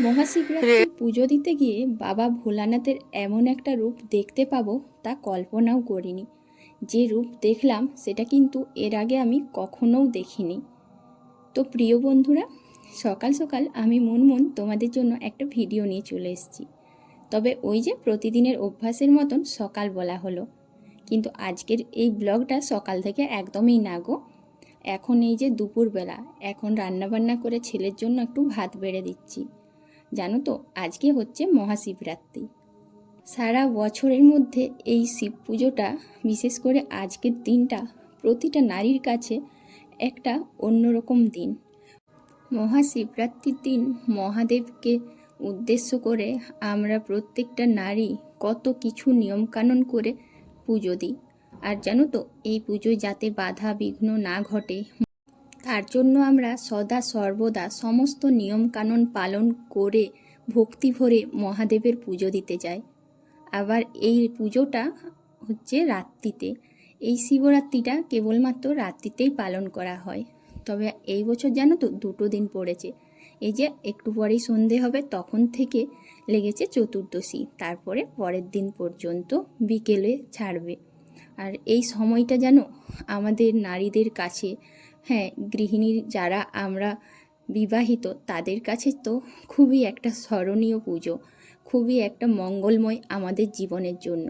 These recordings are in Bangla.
মহাশিবরাত্রি পুজো দিতে গিয়ে বাবা ভোলানাথের এমন একটা রূপ দেখতে পাবো তা কল্পনাও করিনি। যে রূপ দেখলাম, সেটা কিন্তু এর আগে আমি কখনোও দেখিনি। তো প্রিয় বন্ধুরা, সকাল সকাল আমি মন মন তোমাদের জন্য একটা ভিডিও নিয়ে চলে এসেছি। তবে ওই যে প্রতিদিনের অভ্যাসের মতন সকাল বলা হলো। কিন্তু আজকের এই ব্লগটা সকাল থেকে একদমই না গো। এখন এই যে দুপুরবেলা, এখন রান্নাবান্না করে ছেলের জন্য একটু ভাত বেড়ে দিচ্ছি। জানো তো, আজকে হচ্ছে মহাশিবরাত্রি। সারা বছরের মধ্যে এই শিব পুজোটা, বিশেষ করে আজকের দিনটা, প্রতিটা নারীর কাছে একটা অন্যরকম দিন। মহাশিবরাত্রির দিন মহাদেবকে উদ্দেশ্য করে আমরা প্রত্যেকটা নারী কত কিছু নিয়মকানুন করে পুজো দিই। আর জানো তো, এই পুজোয় যাতে বাধা বিঘ্ন না ঘটে, তার জন্য আমরা সদা সর্বদা সমস্ত নিয়মকানুন পালন করে ভক্তি ভরে মহাদেবের পুজো দিতে যাই। আবার এই পুজোটা হচ্ছে রাত্রিতে। এই শিবরাত্রিটা কেবলমাত্র রাত্রিতেই পালন করা হয়। তবে এই বছর জানো তো দুটো দিন পড়েছে। এই যে একটু পরেই সন্ধে হবে, তখন থেকে লেগেছে চতুর্দশী। তারপরে পরের দিন পর্যন্ত বিকেলে ছাড়বে। আর এই সময়টা যেন আমাদের নারীদের কাছে হ্যাঁ গৃহিণীর যারা আমরা বিবাহিত, তাদের কাছে তো খুবই একটা স্মরণীয় পুজো। খুবই একটা মঙ্গলময় আমাদের জীবনের জন্য।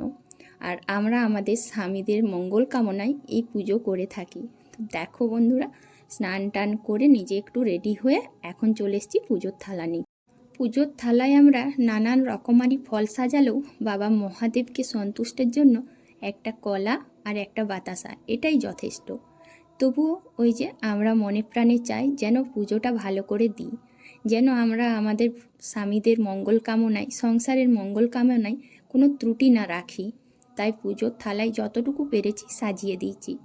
আর আমরা আমাদের স্বামীদের মঙ্গল কামনায় এই পুজো করে থাকি। তো দেখো বন্ধুরা, স্নান টান করে নিজে একটু রেডি হয়ে এখন চলে এসেছি পুজোর থালা নিয়ে। পুজোর থালায় আমরা নানান রকমারি ফল সাজালেও বাবা মহাদেবকে সন্তুষ্টের জন্য একটা কলা আর একটা বাতাসা, এটাই যথেষ্ট। তবুও ওই যে আমরা মনে প্রাণে চাই যেন পুজোটা ভালো করে দিই। যেন আমরা আমাদের স্বামীদের মঙ্গল কামনায়, সংসারের মঙ্গল কামনায় কোনো ত্রুটি না রাখি। তাই পুজোর থালায় যতটুকু পেরেছি সাজিয়ে দিয়েছি।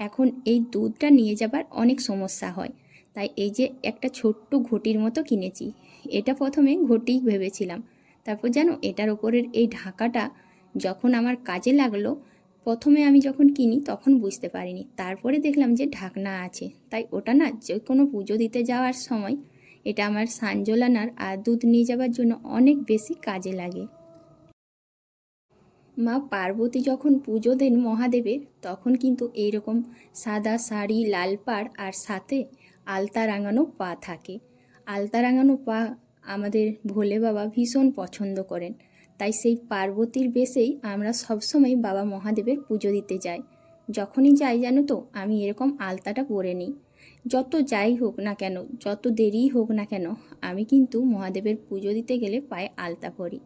এখন এই দুধটা নিয়ে যাবার অনেক সমস্যা হয়। তাই এই যে একটা ছোট্ট ঘটির মতো কিনেছি, এটা প্রথমে ঘটি ভেবেছিলাম। তারপর জানো এটার ওপরের এই ঢাকাটা যখন আমার কাজে লাগল, প্রথমে আমি যখন কিনি তখন বুঝতে পারিনি। তারপরে দেখলাম যে ঢাকনা আছে, তাই ওটা না যে কোনো পুজো দিতে যাওয়ার সময় এটা আমার সানজোলানার আর দুধ নিয়ে যাওয়ার জন্য অনেক বেশি কাজে লাগে। মা পার্বতী যখন পুজো দেন মহাদেবের, তখন কিন্তু এইরকম সাদা শাড়ি, লাল পাড় আর সাথে আলতা রাঙানো পা থাকে। আলতা রাঙানো পা আমাদের ভোলে বাবা ভীষণ পছন্দ করেন। তাই সেই পার্বতীর বেশেই আমরা সবসময় বাবা মহাদেবের পুজো দিতে যাই। যখনই যাই জানো তো, আমি এরকম আলতাটা পরে নিই। যত যাই হোক না কেন, যত দেরিই হোক না কেন, আমি কিন্তু মহাদেবের পুজো দিতে গেলে পায়ে আলতা পরি।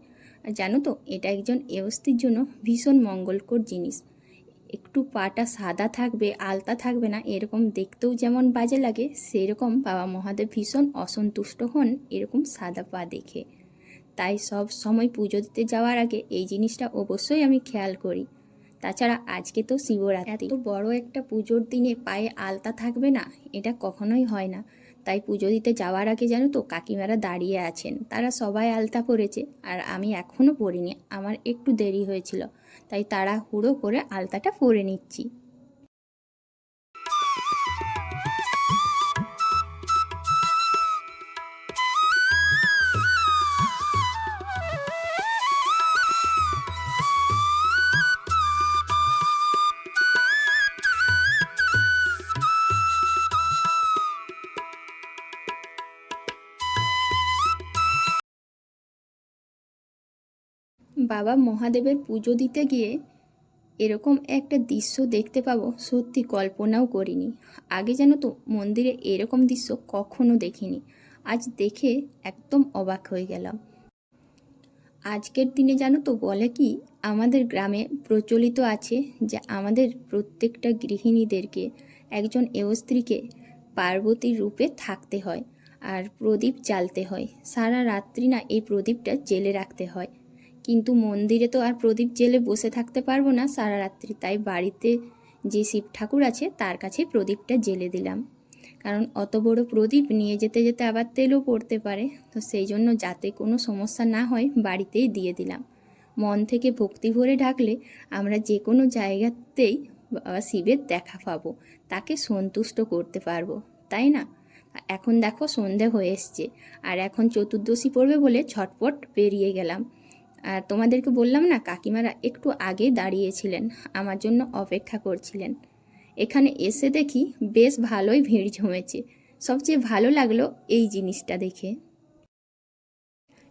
আর জানো তো, এটা একজন এওস্তির জন্য ভীষণ মঙ্গলকর জিনিস। একটু পাটা সাদা থাকবে, আলতা থাকবে না, এরকম দেখতেও যেমন বাজে লাগে, সেরকম বাবা মহাদেব ভীষণ অসন্তুষ্ট হন এরকম সাদা পা দেখে। তাই সব সময় পুজো দিতে যাওয়ার আগে এই জিনিসটা অবশ্যই আমি খেয়াল করি। তাছাড়া আজকে তো শিবরাত্রি। এত বড় একটা পুজোর দিনে পায়ে আলতা থাকবে না, এটা কখনোই হয় না। তাই পুজো দিতে যাওয়ার আগে জানো তো, কাকিমারা দাঁড়িয়ে আছেন। তারা সবাই আলতা পরেছে, আর আমি এখনও পরিনি, আমার একটু দেরি হয়েছিল। তাই তারা হুড়ো করে আলতাটা পরে নিচ্ছি। বাবা মহাদেবের পুজো দিতে গিয়ে এরকম একটা দৃশ্য দেখতে পাবো। সত্যি কল্পনাও করিনি। আগে যেন তো মন্দিরে এরকম দৃশ্য কখনো দেখিনি। আজ দেখে একদম অবাক হয়ে গেলাম। আজকের দিনে জানো তো বলে কি, আমাদের গ্রামে প্রচলিত আছে যে আমাদের প্রত্যেকটা গৃহিণীদেরকে, একজন স্ত্রীকে পার্বতীর রূপে থাকতে হয় আর প্রদীপ জ্বালতে হয়। সারা রাত্রি না এই প্রদীপটা জেলে রাখতে হয়। কিন্তু মন্দিরে তো আর প্রদীপ জেলে বসে থাকতে পারব না সারা রাত্রি। তাই বাড়িতে যে শিব ঠাকুর আছে, তার কাছে প্রদীপটা জেলে দিলাম। কারণ অত বড় প্রদীপ নিয়ে যেতে যেতে আবার তেলও পড়তে পারে। তো সেই জন্য যাতে কোনো সমস্যা না হয়, বাড়িতেই দিয়ে দিলাম। মন থেকে ভক্তি ভরে ঢাকলে আমরা যে কোনো জায়গাতেই বাবা শিবের দেখা পাবো, তাকে সন্তুষ্ট করতে পারব, তাই না? এখন দেখো সন্ধে হয়ে এসছে। আর এখন চতুর্দশী পড়বে বলে ছটপট বেরিয়ে গেলাম। আর তোমাদেরকে বললাম না, কাকিমারা একটু আগে দাঁড়িয়েছিলেন, আমার জন্য অপেক্ষা করছিলেন। এখানে এসে দেখি বেশ ভালোই ভিড় জমেছে। সবচেয়ে ভালো লাগল এই জিনিসটা দেখে।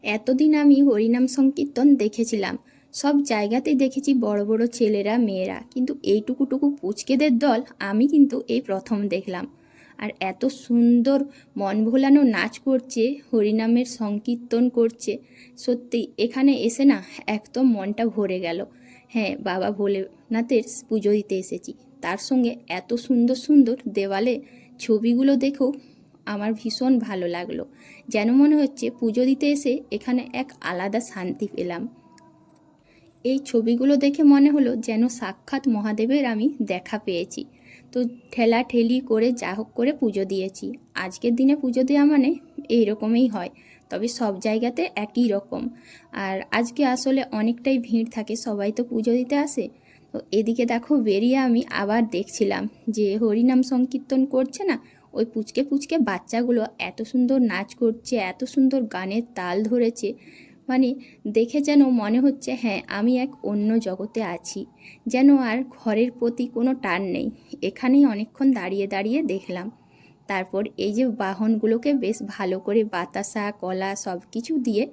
এতদিন আমি হরিনাম সংকীর্তন দেখেছিলাম। সব জায়গাতেই দেখেছি বড় বড় ছেলেরা, মেয়েরা। কিন্তু এইটুকুটুকু পুচকেদের দল আমি কিন্তু এই প্রথম দেখলাম। আর এত সুন্দর মন ভোলানো নাচ করছে, হরিনামের সংকীর্তন করছে। সত্যি, এখানে এসে না একদম মনটা ভরে গেল। হ্যাঁ বাবা ভোলেনাথের পুজো দিতে এসেছি। তার সঙ্গে এত সুন্দর সুন্দর দেওয়ালে ছবিগুলো দেখেও আমার ভীষণ ভালো লাগল। যেন মনে হচ্ছে পুজো দিতে এসে এখানে এক আলাদা শান্তি পেলাম। এই ছবিগুলো দেখে মনে হলো যেন সাক্ষাৎ মহাদেবের আমি দেখা পেয়েছি। তো ঠেলা ঠেলি করে যা হোক করে পুজো দিয়েছি। আজকের দিনে পুজো দেওয়া মানে এইরকমই হয়, তবে সব জায়গাতে একই রকম। আর আজকে আসলে অনেকটাই ভিড় থাকে, সবাই তো পুজো দিতে আসে। তো এদিকে দেখো বেরিয়ে আমি আবার দেখছিলাম যে হরিনাম সংকীর্তন করছে না, ওই পুচকে পুচকে বাচ্চাগুলো এত সুন্দর নাচ করছে, এত সুন্দর গানের তাল ধরেছে। মানে দেখে যেন মনে হচ্ছে হ্যাঁ আমি এক অন্য জগতে আছি। যেন আর ঘরের প্রতি কোনো টান নেই। এখানেই অনেকক্ষণ দাঁড়িয়ে দাঁড়িয়ে দেখলাম। তারপর এই যে বাহনগুলোকে বেশ ভালো করে বাতাসা, কলা সব কিছু দিয়ে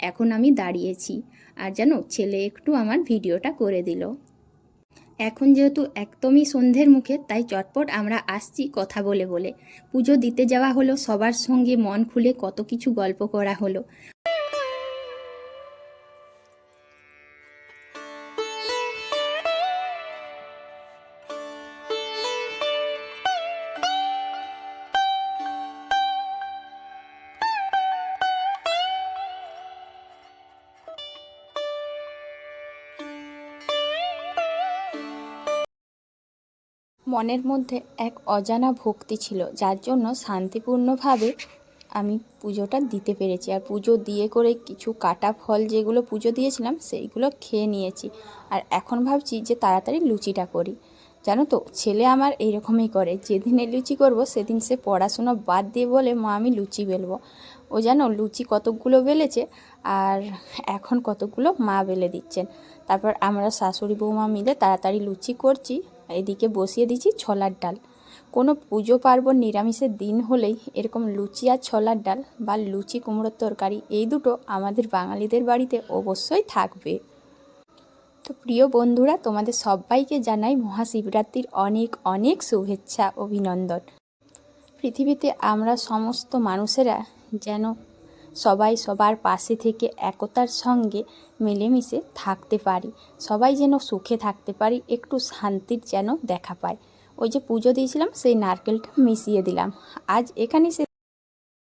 এখন আমি দাঁড়িয়েছি। আর যেন ছেলে একটু আমার ভিডিওটা করে দিল। এখন যেহেতু একদমই সন্ধ্যের মুখে, তাই চটপট আমরা আসছি কথা বলে বলে। পুজো দিতে যাওয়া হলো, সবার সঙ্গে মন খুলে কত কিছু গল্প করা হলো। মনের মধ্যে এক অজানা ভক্তি ছিল, যার জন্য শান্তিপূর্ণভাবে আমি পুজোটা দিতে পেরেছি। আর পুজো দিয়ে করে কিছু কাটা ফল যেগুলো পুজো দিয়েছিলাম, সেইগুলো খেয়ে নিয়েছি। আর এখন ভাবছি যে তাড়াতাড়ি লুচিটা করি। জানো তো, ছেলে আমার এইরকমই করে, যেদিনে লুচি করব সেদিন সে পড়াশুনো বাদ দিয়ে বলে, মা, আমি লুচি বেলবো। ও জানো, লুচি কতকগুলো বেলেছে আর এখন কতগুলো মা বেলে দিচ্ছেন। তারপর আমরা শাশুড়ি বৌমা মিলে তাড়াতাড়ি লুচি করছি। এদিকে বসিয়ে দিচ্ছি ছোলার ডাল। কোনো পুজো পার্বণ নিরামিষের দিন হলেই এরকম লুচি আর ছোলার ডাল বা লুচি কুমড়োর তরকারি এই দুটো আমাদের বাঙালিদের বাড়িতে অবশ্যই থাকবে। তো প্রিয় বন্ধুরা, তোমাদের সবাইকে জানাই মহাশিবরাত্রির অনেক অনেক শুভেচ্ছা, অভিনন্দন। পৃথিবীতে আমরা সমস্ত মানুষেরা যেন সবাই সবার পাশে থেকে একতার সঙ্গে মিলেমিশে থাকতে পারি। সবাই যেন সুখে থাকতে পারি, একটু শান্তির যেন দেখা পায়। ওই যে পুজো দিয়েছিলাম, সেই নারকেলটা মিশিয়ে দিলাম। আজ এখানে সে